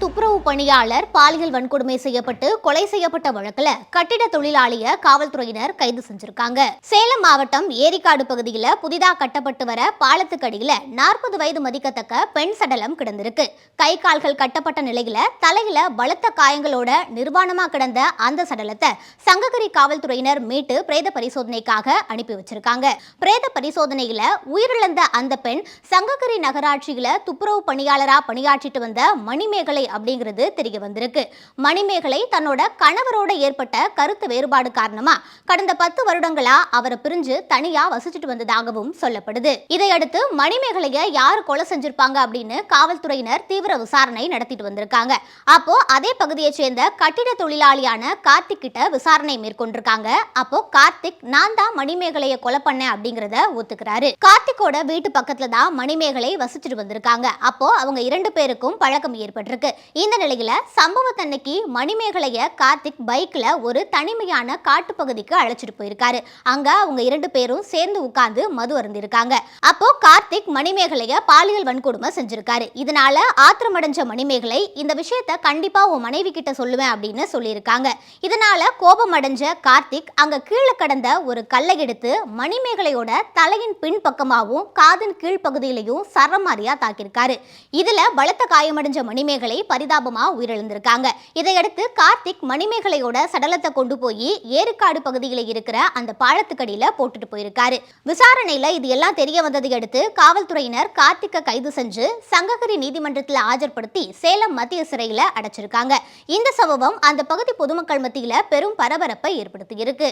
துப்புரவு பணியாளர் பாலியல் வன்கொடுமை செய்யப்பட்டு கொலை செய்யப்பட்ட வழக்குல கட்டிட தொழிலாளிய காவல்துறையினர் கைது செஞ்சிருக்காங்க. சேலம் மாவட்டம் ஏரிக்காடு பகுதியில புதிதாக கட்டப்பட்டு வர பாலத்துக்கு அடியில நாற்பது வயது மதிக்கத்தக்க பெண் சடலம் கிடந்திருக்கு. கை கால்கள் கட்டப்பட்ட நிலையில தலையில பலத்த காயங்களோட நிர்வாணமா கிடந்த அந்த சடலத்தை சங்ககிரி காவல்துறையினர் மீட்டு பிரேத பரிசோதனைக்காக அனுப்பி வச்சிருக்காங்க. பிரேத பரிசோதனையில உயிரிழந்த அந்த பெண் சங்ககிரி நகராட்சியில துப்புரவு பணியாளரா பணியாற்றிட்டு வந்த மணிமேகலை அப்படிங்கிறது தெரிய வந்திருக்கு. மணிமேகலை தன்னோட கணவரோட ஏற்பட்ட கருத்து வேறுபாடு காரணமா கடந்த பத்து வருடங்களா அவரை பிரிஞ்சு தனியா வசிச்சுட்டு வந்ததாகவும் சொல்லப்படுது. இதையடுத்து மணிமேகலைய யார் கொலை செஞ்சிருப்பாங்க அப்படின்னு காவல்துறையினர் தீவிர விசாரணை நடத்திட்டு வந்திருக்காங்க. அப்போ அதே பகுதியை சேர்ந்த கட்டிட தொழிலாளியான கார்த்திக் கிட்ட விசாரணை மேற்கொண்டிருக்காங்க. அப்போ கார்த்திக் நான் தான் மணிமேகலைய கொலை பண்ணேன் அப்படிங்கறத ஒத்துக்கிறாரு. கார்த்திக்கோட வீட்டு பக்கத்துல தான் மணிமேகலை வசிச்சுட்டு வந்திருக்காங்க. அப்போ அவங்க இரண்டு பேருக்கும் பழக்கம் ஏற்பட்டிருக்கு. இந்த நிலையில சம்பவத்தன்னைக்கு மணிமேகலைய கார்த்திக் பைக்ல ஒரு தனிமையான காட்டுப்பகுதிக்கு அழைச்சிட்டு போயிருக்காரு. அங்க அவங்க இரண்டு பேரும் சேர்ந்து உட்கார்ந்து மது அருந்திருக்காங்க. அப்போ கார்த்திக் மணிமேகலைய பாலியல் வன்கொடுமை செஞ்சிருக்காரு. இதனால ஆத்திரமடைஞ்ச மணிமேகலை இந்த விஷயத்த கண்டிப்பா உன் மனைவி கிட்ட சொல்லுவேன் அப்படின்னு சொல்லியிருக்காங்க. இதனால கோபம் அடைஞ்ச கார்த்திக் அங்க கீழே கடந்த ஒரு கல்லை எடுத்து மணிமேகலையோட தலையின் பின்பக்கமாகவும் காதின் கீழ்ப்பகுதியிலையும் சரமாரியா தாக்கியிருக்காரு. இதுல பலத்த காயமடைஞ்ச மணிமேகலை பரிதாபமா உயிரிழந்திருக்காங்க. இதையடுத்து கார்த்திக் மணிமேகலையோட சடலத்தை கொண்டு போய் ஏற்காடு பகுதியில் இருக்கிற அந்த பாலத்துக்கடியில போட்டுட்டு போயிருக்காரு. விசாரணையில இது எல்லாம் தெரிய வந்ததை அடுத்து காவல்துறையினர் கார்த்திக்கை கைது செஞ்சு சங்ககிரி நீதிமன்றத்தில் ஆஜர்படுத்தி சேலம் மத்திய சிறையில அடைச்சிருக்காங்க. இந்த சம்பவம் அந்த பகுதி பொதுமக்கள் மத்தியில பெரும் பரபரப்பை ஏற்படுத்தியிருக்கு.